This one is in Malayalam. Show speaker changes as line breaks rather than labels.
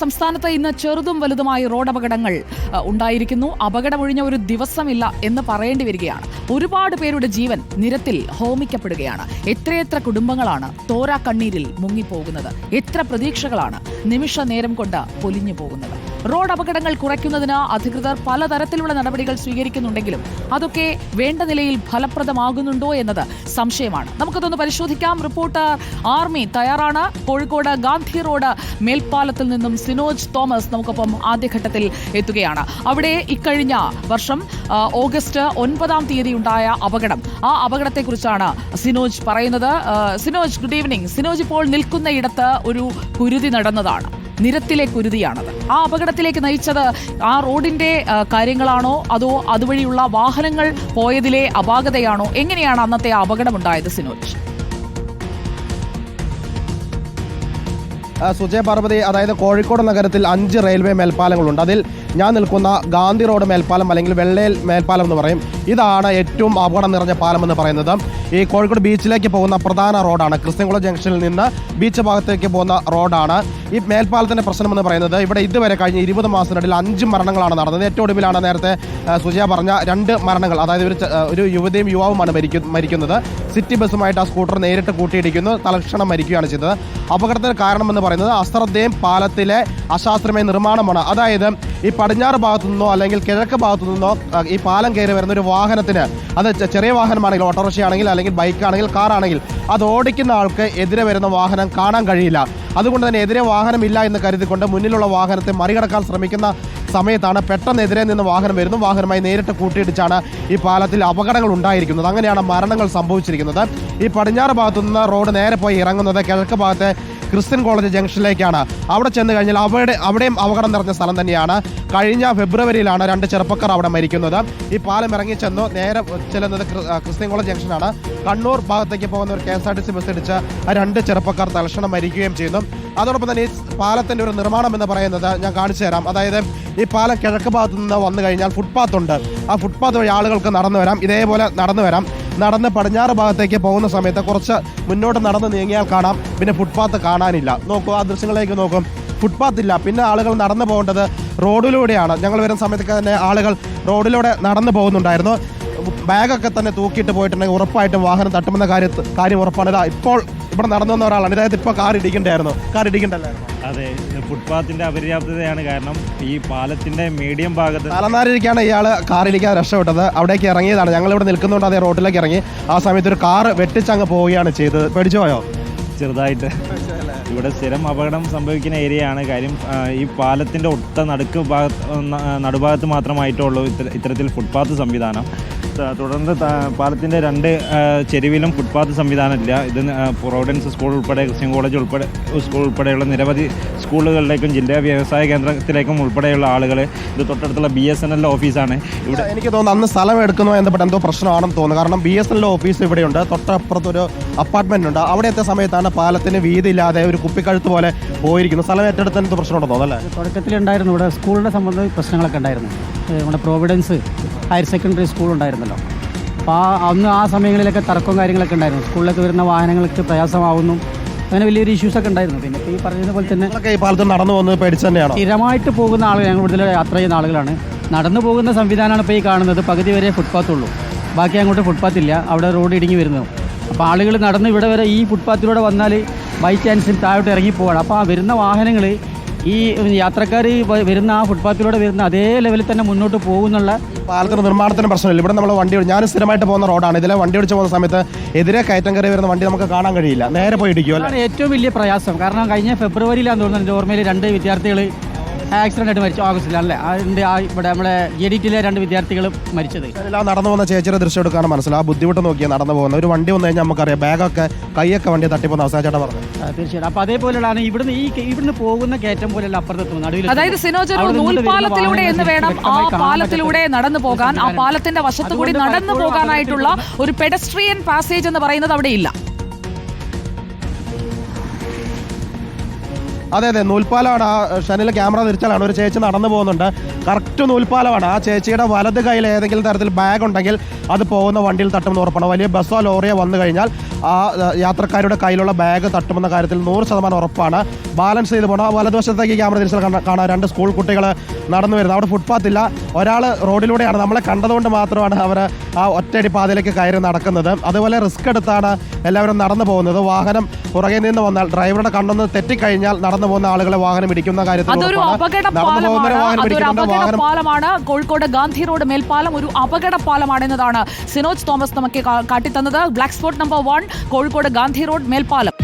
സംസ്ഥാനത്ത് ഇന്ന് ചെറുതും വലുതുമായ റോഡ് അപകടങ്ങൾ ഉണ്ടായിരിക്കുന്നു. അപകടമൊഴിഞ്ഞ ഒരു ദിവസമില്ല എന്ന് പറയേണ്ടി വരികയാണ്. ഒരുപാട് പേരുടെ ജീവൻ നിരത്തിൽ ഹോമിക്കപ്പെടുകയാണ്. എത്രയെത്ര കുടുംബങ്ങളാണ് തോരാ കണ്ണീരിൽ മുങ്ങിപ്പോകുന്നത്? എത്ര പ്രതീക്ഷകളാണ് നിമിഷ നേരം കൊണ്ട് പൊലിഞ്ഞു പോകുന്നത് റോഡ് അപകടങ്ങൾ കുറയ്ക്കുന്നതിന് അധികൃതർ പലതരത്തിലുള്ള നടപടികൾ സ്വീകരിക്കുന്നുണ്ടെങ്കിലും അതൊക്കെ വേണ്ട നിലയിൽ ഫലപ്രദമാകുന്നുണ്ടോ എന്നത് സംശയമാണ്. നമുക്കതൊന്ന് പരിശോധിക്കാം. റിപ്പോർട്ടർ ആർമി തയ്യാറാണ്. കോഴിക്കോട് ഗാന്ധി റോഡ് മേൽപ്പാലത്തിൽ നിന്നും സിനോജ് തോമസ് നമുക്കൊപ്പം ആദ്യഘട്ടത്തിൽ എത്തുകയാണ്. അവിടെ ഇക്കഴിഞ്ഞ വർഷം ഓഗസ്റ്റ് ഒൻപതാം തീയതി ഉണ്ടായ അപകടം. ആ അപകടത്തെക്കുറിച്ചാണ് സിനോജ് പറയുന്നത്. സിനോജ് ഗുഡ് ഈവനിങ് സിനോജ് ഇപ്പോൾ നിൽക്കുന്ന ഇടത്ത് ഒരു കുരുതി നടന്നതാണ്. നിരത്തിലെ കുരുതിയാണത്. ആ അപകടത്തിലേക്ക് നയിച്ചത് ആ റോഡിന്റെ കാര്യങ്ങളാണോ? അതോ അതുവഴിയുള്ള വാഹനങ്ങൾ പോയതിലെ അപാകതയാണോ? എങ്ങനെയാണ് അന്നത്തെ അപകടം അപകടമുണ്ടായത് സിനോജ്?
സുജയ പാർവതി അതായത് കോഴിക്കോട് നഗരത്തിൽ അഞ്ച് റെയിൽവേ മേൽപ്പാലങ്ങളുണ്ട്. അതിൽ ഞാൻ നിൽക്കുന്ന ഗാന്ധി റോഡ് മേൽപ്പാലം അല്ലെങ്കിൽ വെള്ളയിൽ മേൽപ്പാലം എന്ന് പറയും. ഇതാണ് ഏറ്റവും അപകടം നിറഞ്ഞ പാലം എന്ന് പറയുന്നത്. ഈ കോഴിക്കോട് ബീച്ചിലേക്ക് പോകുന്ന പ്രധാന റോഡാണ്. ക്രിസ്ത്യൻകുളം ജംഗ്ഷനിൽ നിന്ന് ബീച്ച് ഭാഗത്തേക്ക് പോകുന്ന റോഡാണ്. ഈ മേൽപ്പാലത്തിന്റെ പ്രശ്നമെന്ന് പറയുന്നത് ഇവിടെ ഇതുവരെ കഴിഞ്ഞ ഇരുപത് മാസത്തിനിടയിൽ അഞ്ച് മരണങ്ങളാണ് നടന്നത്. ഏറ്റവും ഒടുവിലാണ് നേരത്തെ സുജയ പറഞ്ഞ രണ്ട് മരണങ്ങൾ. അതായത് ഒരു ഒരു യുവതിയും യുവാവുമാണ് മരിക്കു മരിക്കുന്നത്. സിറ്റി ബസ്സുമായിട്ട് ആ സ്കൂട്ടർ നേരിട്ട് കൂട്ടിയിടിക്കുന്നു. തലക്ഷണം മരിക്കുകയാണ് ചെയ്തത്. അപകടത്തിന് കാരണമെന്ന് പറയുന്നത് അശ്രദ്ധയും പാലത്തിലെ അശാസ്ത്രീയമായ നിർമ്മാണമാണ്. അതായത് ഈ പടിഞ്ഞാറ് ഭാഗത്തു നിന്നോ അല്ലെങ്കിൽ കിഴക്ക് ഭാഗത്തു നിന്നോ ഈ പാലം കയറി വരുന്ന ഒരു വാഹനത്തിന് അത് ചെറിയ വാഹനമാണെങ്കിൽ ഓട്ടോറിക്ഷ ആണെങ്കിൽ അല്ലെങ്കിൽ ബൈക്കാണെങ്കിൽ കാറാണെങ്കിൽ അത് ഓടിക്കുന്ന ആൾക്ക് എതിരെ വരുന്ന വാഹനം കാണാൻ കഴിയില്ല. അതുകൊണ്ട് തന്നെ എതിരെ വാഹനമില്ല എന്ന് കരുതിക്കൊണ്ട് മുന്നിലുള്ള വാഹനത്തെ മറികടക്കാൻ ശ്രമിക്കുന്ന സമയത്താണ് പെട്ടെന്ന് എതിരെ നിന്ന് വാഹനം വരുന്നു. വാഹനമായി നേരിട്ട് കൂട്ടിയിടിച്ചാണ് ഈ പാലത്തിൽ അപകടങ്ങൾ ഉണ്ടായിരിക്കുന്നത്. അങ്ങനെയാണ് മരണങ്ങൾ സംഭവിച്ചിരിക്കുന്നത്. ഈ പടിഞ്ഞാറ് ഭാഗത്തു നിന്ന് റോഡ് നേരെ പോയി ഇറങ്ങുന്നത്. കിഴക്ക് ഭാഗത്തെ ക്രിസ്ത്യൻ കോളേജ് ജംഗ്ഷനിലേക്കാണ്. അവിടെ ചെന്ന് കഴിഞ്ഞാൽ അവിടെ അവിടെയും അപകടം നിറഞ്ഞ സ്ഥലം തന്നെയാണ്. കഴിഞ്ഞ ഫെബ്രുവരിയിലാണ് രണ്ട് ചെറുപ്പക്കാർ അവിടെ മരിക്കുന്നത്. ഈ പാലം ഇറങ്ങി ചെന്നു നേരെ ചെല്ലുന്നത് ക്രിസ്ത്യൻ കോളേജ് ജംഗ്ഷനാണ്. കണ്ണൂർ ഭാഗത്തേക്ക് പോകുന്ന ഒരു K S R T C bus ഇടിച്ച് ആ രണ്ട് ചെറുപ്പക്കാർ തൽക്ഷണം മരിക്കുകയും ചെയ്യുന്നു. അതോടൊപ്പം തന്നെ ഈ പാലത്തിന്റെ ഒരു നിർമ്മാണം എന്ന് പറയുന്നത് ഞാൻ കാണിച്ചു തരാം. അതായത് ഈ പാലം കിഴക്ക് ഭാഗത്ത് നിന്ന് വന്നു കഴിഞ്ഞാൽ ഫുട്പാത്ത് ഉണ്ട്. ആ ഫുട്പാത്ത് വഴി ആളുകൾക്ക് നടന്നു വരാം. ഇതേപോലെ നടന്നു വരാം. നടന്ന് പടിഞ്ഞാറ് ഭാഗത്തേക്ക് പോകുന്ന സമയത്ത് കുറച്ച് മുന്നോട്ട് നടന്ന് നീങ്ങിയാൽ കാണാം. പിന്നെ ഫുട്പാത്ത് കാണാനില്ല. നോക്കൂ ആ ദൃശ്യങ്ങളിലേക്ക് നോക്കും. ഫുട്പാത്ത് ഇല്ല. പിന്നെ ആളുകൾ നടന്നു പോകേണ്ടത് റോഡിലൂടെയാണ്. ഞങ്ങൾ വരുന്ന സമയത്തൊക്കെ തന്നെ ആളുകൾ റോഡിലൂടെ നടന്നു പോകുന്നുണ്ടായിരുന്നു. ബാഗൊക്കെ തന്നെ തൂക്കിയിട്ട് പോയിട്ടുണ്ടെങ്കിൽ ഉറപ്പായിട്ടും വാഹനം തട്ടുമെന്ന കാര്യം കാര്യം ഉറപ്പാണ്. ഇതാ ഇപ്പോൾ ഇവിടെ നടന്നു വന്ന ഒരാളാണ്. ഇതായത് ഇപ്പോൾ കാർ ഇടിക്കണ്ടായിരുന്നു കാർ ഇടിക്കണ്ടല്ലായിരുന്നു
അതെ ഫുട്പാത്തിന്റെ അപര്യാപ്തതയാണ് കാരണം ഈ പാലത്തിന്റെ മീഡിയം ഭാഗത്ത്
തലനാരിക്കാണ് ഇയാൾ കാറിലിരിക്കാൻ രക്ഷപ്പെട്ടത്. അവിടേക്ക് ഇറങ്ങിയതാണ്. ഞങ്ങൾ ഇവിടെ നിൽക്കുന്നുണ്ട്. അതേ റോഡിലേക്ക് ഇറങ്ങി. ആ സമയത്ത് ഒരു കാർ വെട്ടിച്ചങ്ങ് പോവുകയാണ് ചെയ്തത്. പേടിച്ചു പോയോ
ചെറുതായിട്ട്. ഇവിടെ സ്ഥിരം അപകടം സംഭവിക്കുന്ന ഏരിയയാണ്. കാര്യം ഈ പാലത്തിന്റെ ഒത്ത നടുക്ക് ഭാഗത്ത് നടുഭാഗത്ത് മാത്രമായിട്ടുള്ളൂ ഇത്തര- ഇത്തരത്തിൽ ഫുട്പാത്ത് സംവിധാനം. തുടർന്ന് പാലത്തിന്റെ പാലത്തിന്റെ രണ്ട് ചെരുവിലും ഫുട്പാത്ത് സംവിധാനമില്ല. ഇത് പ്രൊവിഡൻസ് സ്കൂൾ ഉൾപ്പെടെ ക്രിസ്ത്യൻ കോളേജ് ഉൾപ്പെടെ സ്കൂൾ ഉൾപ്പെടെയുള്ള നിരവധി സ്കൂളുകളിലേക്കും ജില്ലാ വ്യവസായ കേന്ദ്രത്തിലേക്കും ഉൾപ്പെടെയുള്ള ആളുകൾ ഇത് തൊട്ടടുത്തുള്ള ബി എസ് എൻ എൽ ഓഫീസാണ് ഇവിടെ
എനിക്ക് തോന്നുന്നു അന്ന് സ്ഥലം എടുക്കുന്നതുമായി ബന്ധപ്പെട്ട് എന്തോ പ്രശ്നമാണെന്ന് തോന്നുന്നു. കാരണം B S N L office ഇവിടെയുണ്ട്. തൊട്ടപ്പുറത്തൊരു അപ്പാർട്ട്മെന്റ് ഉണ്ട്. അവിടെ എത്തിയ സമയത്താണ് പാലത്തിന് വീതിയില്ലാതെ ഒരു കുപ്പിക്കഴുത്ത് പോലെ പോയിരിക്കുന്നു സ്ഥലം ഏറ്റെടുത്തതിന് എന്തോ പ്രശ്നമുണ്ടോ അല്ലേ?
തുടക്കത്തിലുണ്ടായിരുന്നു. ഇവിടെ സ്കൂളിനെ സംബന്ധിച്ച് പ്രശ്നങ്ങളൊക്കെ ഉണ്ടായിരുന്നു. നമ്മുടെ പ്രോവിഡൻസ് ഹയർ സെക്കൻഡറി സ്കൂൾ ഉണ്ടായിരുന്നല്ലോ. അപ്പോൾ ആ അന്ന് ആ സമയങ്ങളിലൊക്കെ തർക്കവും കാര്യങ്ങളൊക്കെ ഉണ്ടായിരുന്നു. സ്കൂളിലൊക്കെ വരുന്ന വാഹനങ്ങൾക്ക് പ്രയാസമാവുന്നു. അങ്ങനെ വലിയൊരു ഇഷ്യൂസൊക്കെ ഉണ്ടായിരുന്നു. പിന്നെ ഇപ്പോൾ ഈ പറഞ്ഞതുപോലെ തന്നെ
നിങ്ങളൊക്കെ ഈ പാലത്ത് നടന്നു വന്ന് പേടിച്ച് തന്നെയാണോ?
സ്ഥിരമായിട്ട് പോകുന്ന ആളുകൾ ഞങ്ങൾ കൂടുതൽ യാത്ര ചെയ്യുന്ന ആളുകളാണ്. നടന്നു പോകുന്ന സംവിധാനമാണ് ഇപ്പോൾ ഈ കാണുന്നത്. പകുതി വരെ ഫുട്പാത്ത് ഉള്ളൂ. ബാക്കി അങ്ങോട്ട് ഫുട്പാത്ത് ഇല്ല. അവിടെ റോഡ് ഇടുങ്ങി വരുന്നു. അപ്പോൾ ആളുകൾ നടന്ന് ഇവിടെ വരെ ഈ ഫുട്പാത്തിലൂടെ വന്നാൽ ബൈ ചാൻസിൽ താഴോട്ട് ഇറങ്ങി പോവാണ്. അപ്പോൾ ആ വരുന്ന വാഹനങ്ങൾ ഈ യാത്രക്കാർ വരുന്ന ആ ഫുട്പാത്തിലൂടെ വരുന്ന അതേ ലെവലിൽ തന്നെ മുന്നോട്ട് പോകുന്നുള്ള
പാലത്തിന് നിർമ്മാണത്തിന് പ്രശ്നമില്ല. ഇവിടെ നമ്മൾ വണ്ടി ഞാൻ സ്ഥിരമായിട്ട് പോകുന്ന റോഡാണ്. ഇതിലെ വണ്ടി ഓടിച്ച് പോകുന്ന സമയത്ത് എതിരെ കയറ്റം കയറി വരുന്ന വണ്ടി നമുക്ക് കാണാൻ കഴിയില്ല. നേരെ പോയി
ഇടിക്കുമല്ലോ ഏറ്റവും വലിയ പ്രയാസം. കാരണം കഴിഞ്ഞ ഫെബ്രുവരിയിലാന്ന് തോന്നുന്നു എന്റെ ഓർമ്മയിൽ രണ്ട് വിദ്യാർത്ഥികൾ ആക്സിഡന്റ് ആയിട്ട് മരിച്ചു ഓഗസ്റ്റിലല്ലേ അതിന്റെ ആ ഇവിടെ നമ്മുടെ എഡിറ്റിലെ രണ്ട് വിദ്യാർത്ഥികൾ മരിച്ചത്.
എല്ലാം നടന്നു പോകുന്ന ചേച്ചിയുടെ ദൃശ്യം എടുക്കാണ് മനസ്സിലാവും ആ ബുദ്ധിമുട്ട് നോക്കിയാൽ നടന്നു പോകുന്നത്. ഒരു വണ്ടി വന്നു കഴിഞ്ഞാൽ നമുക്കറിയാം ബാഗൊക്കെ കൈയൊക്കെ വണ്ടി തട്ടിപ്പോകുന്ന അവസാനിച്ചാണ് ചേട്ടാ പറഞ്ഞു.
ആ, തീർച്ചയായിട്ടും. അപ്പൊ അതേപോലെയാണ് ഇവിടുന്ന് ഈ ഇവിടുന്ന് പോകുന്ന കയറ്റം പോലെയല്ല അപ്പുറത്തെത്തുന്നത് നടുവിൽ
അതായത് സിനോജ് ഒരു നൂൽപാലത്തിലൂടെ എന്ന് വേണം ആ പാലത്തിലൂടെ നടന്നു പോകാൻ. ആ പാലത്തിന്റെ വശത്തു കൂടി നടന്നു പോകാനായിട്ടുള്ള ഒരു പെഡസ്ട്രിയൻ പാസേജ് എന്ന് പറയുന്നത് അവിടെ ഇല്ല.
അതെ അതെ നൂൽപ്പാലമാണ് ആ ഷനിൽ ക്യാമറ തിരിച്ചാലാണ്. ഒരു ചേച്ചി നടന്നു പോകുന്നുണ്ട്. കറക്റ്റ് നൂൽപ്പാലമാണ് ആ ചേച്ചിയുടെ വലത് കയ്യിൽ ഏതെങ്കിലും തരത്തിൽ ബാഗ് ഉണ്ടെങ്കിൽ അത് പോകുന്ന വണ്ടിയിൽ തട്ടുമെന്ന് ഉറപ്പാണ്. വലിയ ബസ്സോ ലോറിയോ വന്നു കഴിഞ്ഞാൽ ആ യാത്രക്കാരുടെ കയ്യിലുള്ള ബാഗ് തട്ടുമെന്ന കാര്യത്തിൽ നൂറ് ശതമാനം ഉറപ്പാണ്. ബാലൻസ് ചെയ്ത് പോകണം വലതുവശത്തേക്ക് ക്യാമറ തിരിച്ചാൽ കാണാം രണ്ട് സ്കൂൾ കുട്ടികൾ നടന്നു വരുന്നത്. അവിടെ ഫുട്പാത്ത് ഇല്ല. ഒരാൾ റോഡിലൂടെയാണ്. നമ്മളെ കണ്ടതുകൊണ്ട് മാത്രമാണ് അവർ ആ ഒറ്റയടി പാതയിലേക്ക് കയറി നടക്കുന്നത്. അതുപോലെ റിസ്ക് എടുത്താണ് എല്ലാവരും നടന്നു പോകുന്നത്. വാഹനം പുറകെ നിന്ന് വന്നാൽ ഡ്രൈവറുടെ കണ്ണൊന്ന് തെറ്റിക്കഴിഞ്ഞാൽ നടന്നു പോകുന്ന ആളുകളെ വാഹനം ഇടിക്കുന്ന കാര്യത്തിൽ
കോഴിക്കോട് ഗാന്ധി റോഡ് മേൽപ്പാലം ഒരു അപകട പാലമാണെന്നതാണ് സിനോജ് തോമസ് നമുക്ക് കാട്ടിത്തന്നത്. Black spot number one Kozhikode Gandhi road മേൽപ്പാലം.